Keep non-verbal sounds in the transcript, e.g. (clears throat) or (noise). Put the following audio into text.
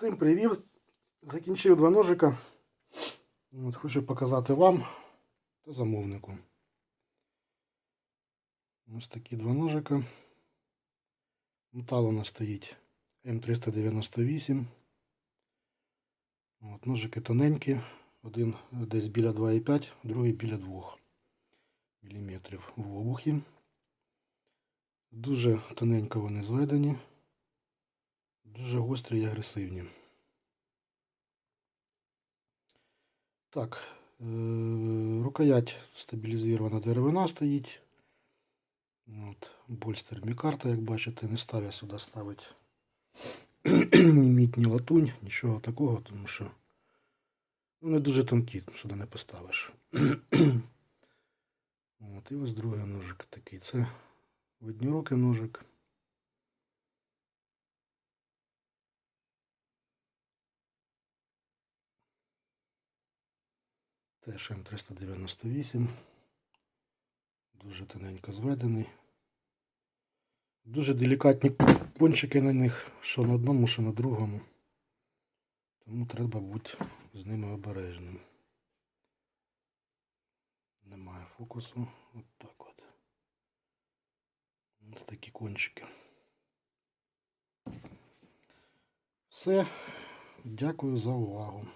Всім привіт! Закінчив два ножика. От, хочу показати вам та замовнику. Ось такі два ножика. Метал у нас стоїть М398. От, ножики тоненькі. Один десь біля 2,5, другий біля 2 мм в обухі. Дуже тоненько вони зведені. Гострі і агресивні. Так, е, рукоять стабілізована деревина стоїть. От, больстер мікарта, як бачите, не став я сюди ставити (clears throat) ні мідь, ні латунь, нічого такого, тому що ну, не дуже тонкі, сюди не поставиш. (clears throat) От, і ось другий ножик такий. Це одні руки ножик. Теж М398. Дуже тоненько зведений. Дуже делікатні кончики на них, що на одному, що на другому. Тому треба бути з ними обережним. Немає фокусу. От так от. Ось такі кончики. Все. Дякую за увагу.